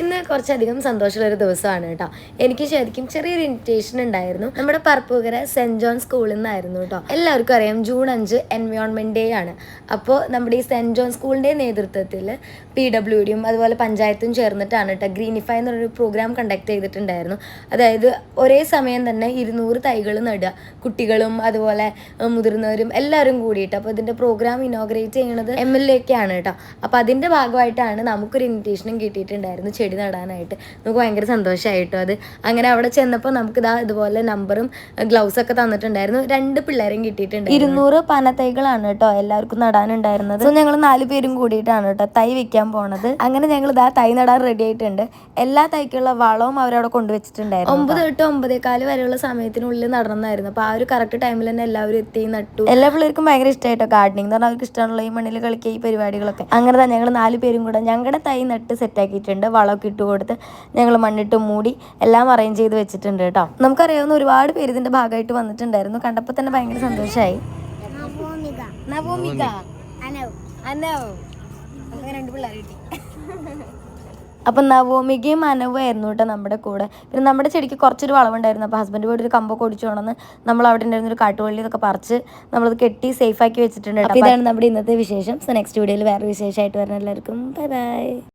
ഇന്ന് കുറച്ചധികം സന്തോഷമുള്ളൊരു ദിവസമാണ് കേട്ടോ. എനിക്ക് ശരിക്കും ചെറിയൊരു ഇൻവിറ്റേഷൻ ഉണ്ടായിരുന്നു. നമ്മുടെ പറപ്പുകര സെന്റ് ജോൺ സ്കൂളിൽ നിന്നായിരുന്നു കേട്ടോ. എല്ലാവർക്കും അറിയാം ജൂൺ അഞ്ച് എൻവയോൺമെന്റ് ഡേ ആണ്. അപ്പോൾ നമ്മുടെ ഈ സെന്റ് ജോൺ സ്കൂളിന്റെ നേതൃത്വത്തിൽ പി ഡബ്ല്യു ഡിയും അതുപോലെ പഞ്ചായത്തും ചേർന്നിട്ടാണ് കേട്ടോ ഗ്രീനിഫൈ എന്നൊരു പ്രോഗ്രാം കണ്ടക്ട് ചെയ്തിട്ടുണ്ടായിരുന്നു. അതായത് ഒരേ സമയം തന്നെ ഇരുന്നൂറ് തൈകൾ നടുക. കുട്ടികളും അതുപോലെ മുതിർന്നവരും എല്ലാവരും കൂടിയിട്ട്. അപ്പോൾ ഇതിന്റെ പ്രോഗ്രാം ഇനോഗ്രേറ്റ് ചെയ്യുന്നത് എം എൽ എ ഒക്കെയാണ് കേട്ടോ. അപ്പോൾ അതിന്റെ ഭാഗമായിട്ടാണ് നമുക്കൊരു ഇൻവിറ്റേഷനും കിട്ടിയിട്ടുണ്ടായിരുന്നു. ചെടി നടാനായിട്ട്. നമുക്ക് ഭയങ്കര സന്തോഷമായിട്ടോ അത്. അങ്ങനെ അവിടെ ചെന്നപ്പോൾ നമുക്ക് ഇതാ ഇതുപോലെ നമ്പറും ഗ്ലൗസ് ഒക്കെ തന്നിട്ടുണ്ടായിരുന്നു. രണ്ട് പിള്ളേരും കിട്ടിയിട്ടുണ്ട് ഇരുന്നൂറ് പനത്തൈകളാണ് കേട്ടോ എല്ലാവർക്കും നടാനുണ്ടായിരുന്നത്. സോ ഞങ്ങൾ നാല് പേരും കൂടിയിട്ടാണ് കേട്ടോ തൈ വെക്കാൻ പോണത്. അങ്ങനെ ഞങ്ങൾ ഇതാ തൈ നടാൻ റെഡി ആയിട്ടുണ്ട്. എല്ലാ തൈക്കുള്ള വളവും അവരവിടെ കൊണ്ടുവച്ചിട്ടുണ്ടായിരുന്നു ഒമ്പത് തൊട്ട് ഒമ്പതേക്കാൽ വരെയുള്ള സമയത്തിനുള്ളിൽ നടന്നായിരുന്നു അപ്പോൾ ആ ഒരു കറക്റ്റ് ടൈമിൽ തന്നെ എല്ലാവരും എത്തി നട്ടു. എല്ലാ പിള്ളേർക്കും ഭയങ്കര ഇഷ്ടമായിട്ടോ ഗാർഡനിങ് എന്ന് പറഞ്ഞാൽ അവർക്ക് ഇഷ്ടമുള്ള ഈ മണ്ണിൽ കളിക്കുക ഈ പരിപാടികളൊക്കെ. അങ്ങനെ തന്നെ ഞങ്ങൾ നാല് പേരും കൂടെ ഞങ്ങളുടെ തൈ നട്ട് സെറ്റാക്കിയിട്ടുണ്ട് വളമൊക്കെ ഇട്ട് കൊടുത്ത് ഞങ്ങൾ മണ്ണിട്ട് മൂടി എല്ലാം അറേഞ്ച് ചെയ്ത് വെച്ചിട്ടുണ്ട് കേട്ടോ. നമുക്കറിയാവുന്ന ഒരുപാട് പേര് ഇതിന്റെ ഭാഗമായിട്ട് വന്നിട്ടുണ്ടായിരുന്നു. കണ്ടപ്പോൾ തന്നെ ഭയങ്കര സന്തോഷമായി രണ്ട് പിള്ളേർ കിട്ടി. അപ്പം നവോമികയും അനവും ആയിരുന്നു കേട്ടോ നമ്മുടെ കൂടെ. പിന്നെ നമ്മുടെ ചെടിക്ക് കുറച്ചൊരു വളവുണ്ടായിരുന്നു. അപ്പോൾ ഹസ്ബൻഡ് പോയിട്ട് ഒരു കമ്പൊക്കെ ഒടിച്ചു കൊണ്ടെന്ന് നമ്മൾ അവിടെ ഉണ്ടായിരുന്ന ഒരു കാട്ടുവള്ളി ഇതൊക്കെ പറിച്ച് നമ്മളത് കെട്ടി സേഫ് ആക്കി വെച്ചിട്ടുണ്ട് അപ്പോൾ ഇതാണ് നമ്മുടെ ഇന്നത്തെ വിശേഷം. സോ നെക്സ്റ്റ് വീഡിയോയിൽ വേറെ വിശേഷമായിട്ട് വരുന്ന എല്ലാവർക്കും. Bye bye